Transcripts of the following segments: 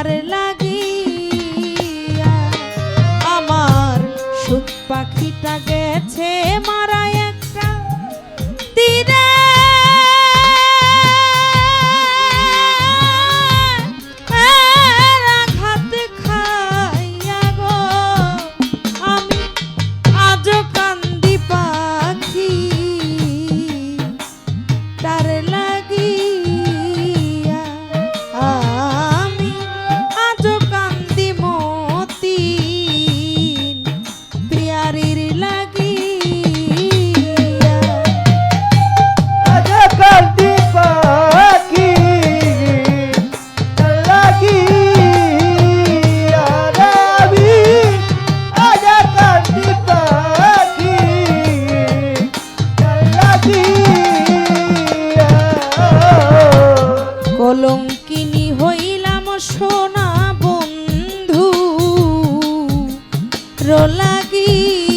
তার লাগিয়া। আমার সুখ পাখিটা গেছে মার পাত্র লাগি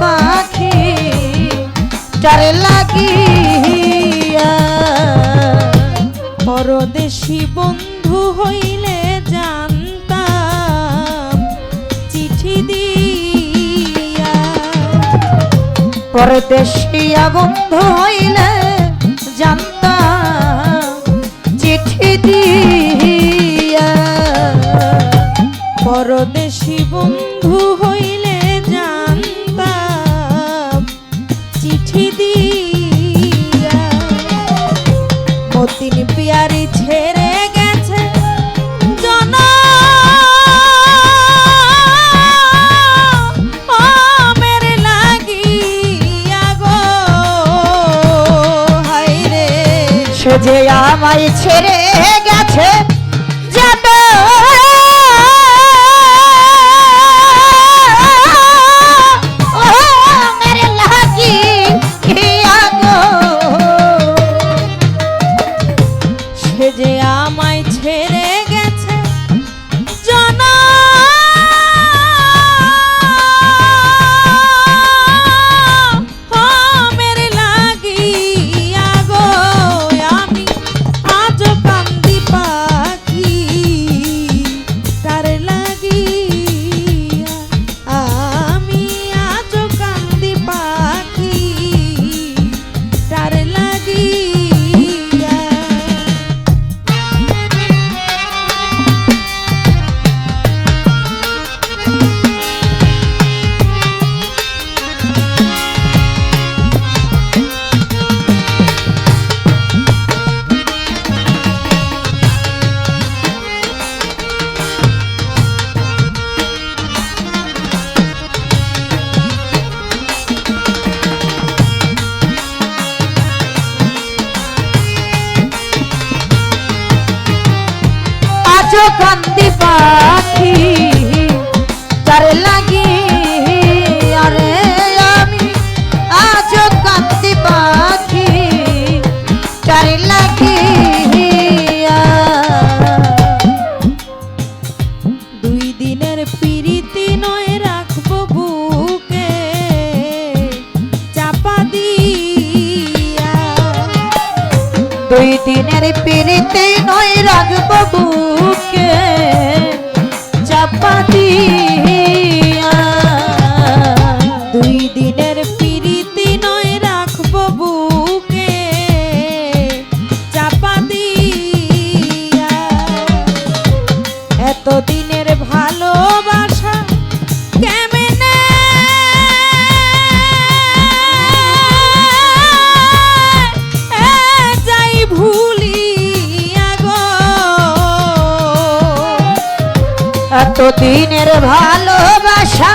পাখি বন্ধু হইলে চিঠি দিয়া। পরদেশিয়া বন্ধু হইলে জানতাম চিঠি দিয়া। পরদেশি বন্ধু হইলে just hit it. কান্দি পাখি তার লাগি, আরে আমি আজ কান্দি পাখি তার লাগি দুই দিনের পিরিতি নয় রাখব বুকে, চাপা দিয়া। দুই দিনের পিরিতি নয় রাখব বুকে। চাপা এতদিনের ভালোবাসা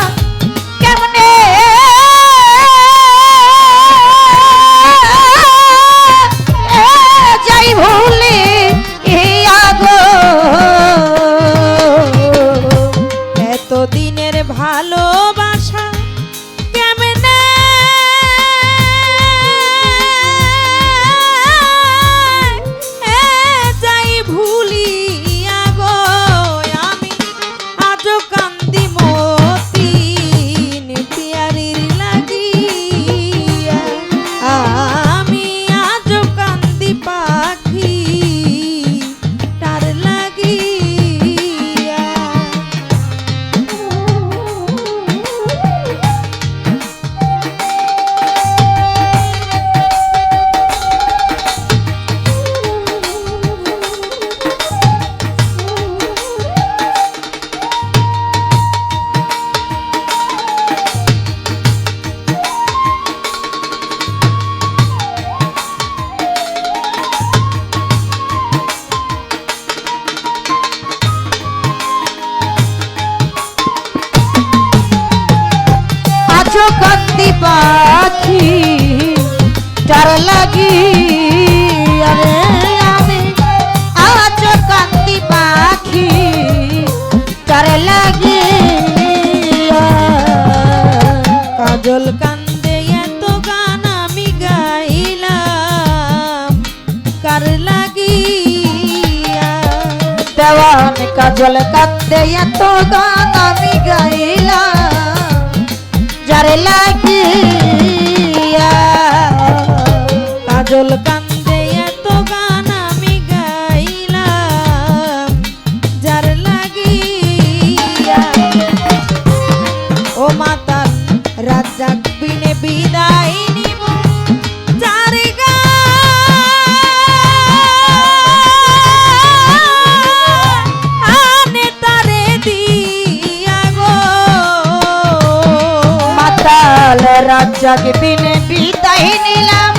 কাজল কাঁদতে এত গান আমি গাইলাম। যারে লাগিয়া কাজল কান্দে মাতাল রাজ্জাক বিনে বিদায় নিলাম।